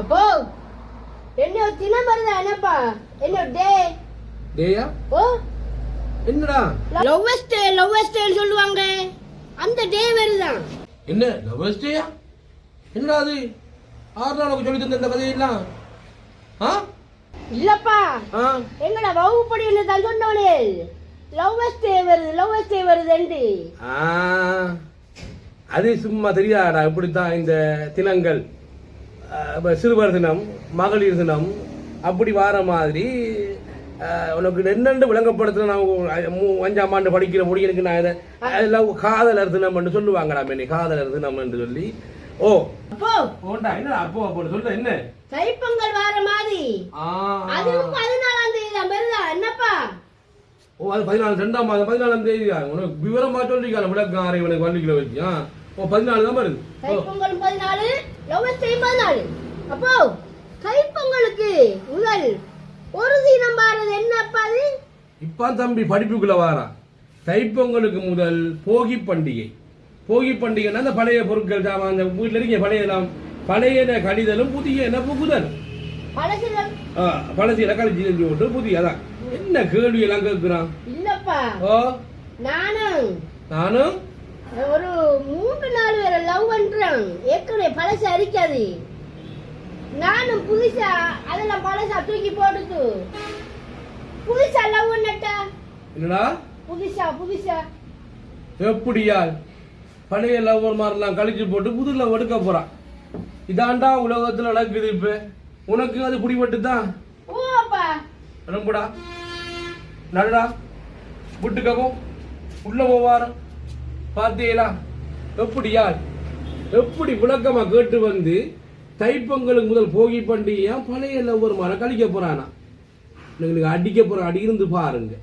அப்போ என்ன தினம் வருதா என்னப்பா? என்ன டே. டேயா? ஓ? என்னடா? லவ்வஸ்ட் லவ்வஸ்ட் சொல்லுவாங்க. அந்த டே வருதான் என்ன லவர்ஸ் டேயா என்னடா அது? ஆறு நாளுக்கு சொல்லி தந்த இந்த கதையெல்லாம்? ஆ? இல்லப்பா. எங்கட வகுப்படி என்ன தான் சொன்னவனே லவ்வஸ்ட் டே வருது லவ்வஸ்ட் டே ஆ, அது சும்மா தெரியாடா இப்படித்தான் இந்த தினங்கள். சிறுவர் தினம் மகளிர் தினம் அப்படி வார மாதிரி உனக்கு என்னென்று விளங்கப்படுத்தின நான் அஞ்சாம் ஆண்டு படிக்கிற முடியனுக்கு நான் இதை அதெல்லாம் காதலர் தினம் என்று சொல்லுவாங்கடா மேனி காதலர் தினம் என்று சொல்லி. ஓ. அப்போ. ஓண்டா என்ன அப்போ அப்போ சொல்ல என்ன? தைப்பொங்கல் வார மாதிரி. அதுவும் பதினாலாம் தேதி வருதா என்னப்பா? ஓ அது பதினாலு ரெண்டாம் மாதம் பதினாலாம் தேதி உனக்கு விவரமா சொல்லிருக்காங்க விளக்கம் இவனுக்கு வள்ளிக்கில வச்சு ஆ ஓ பதினாலு தான் ஓ. தைப்பொங்கல் பதினாலு லவ்வஸ்ட் டே பதினாலு அப்போ தைப்பொங்கலுக்கு முதல் ஒரு தினம் வாரது என்னப்பா அது? இப்ப தம்பி படிப்புக்குள்ள வாரான் தைப்பொங்கலுக்கு முதல் போகி பண்டிகை. போகி பண்டிகைன்னா அந்த பழைய பொருட்கள் சாமான் அந்த வீட்டுல இருக்க பழைய எல்லாம் பழைய கழிதலும் புதிய என்ன புகுதல் பழசியில கழிச்சு செஞ்சு விட்டு புதிய அதான். என்ன கேள்வி எல்லாம் கேட்கிறான்? இல்லப்பா. ஓ நானும். நானும்? ஒரு மூன்று நாலு பேரை லவ் பண்றேன் ஏற்கனவே பழசு அரிக்காது. நானும் புதுசா அதெல்லாம் பழசா தூக்கி போடுது புதுசா லவ் பண்ணட்டா? என்னடா? புதுசா புதுசா? எப்படியால்? பழைய லவ்வர் மாதிரிலாம் கழிச்சு போட்டு புது லவ் எடுக்க போறான் இதாண்டா உலகத்துல நடக்குது இப்ப. உனக்கு அது குடிபட்டு தான் ரொம்படா நடடா. விட்டுக்கவும் உள்ள போவாரம் பார்த்தீங்களா எப்படியால் எப்படி விளக்கமா கேட்டு வந்து தைப்பொங்கலுக்கு முதல் போகி பண்டிகையா பழைய லவ்வர் மரம் கழிக்க போறானா? எங்களுக்கு அடிக்க போற அடி இருந்து பாருங்க.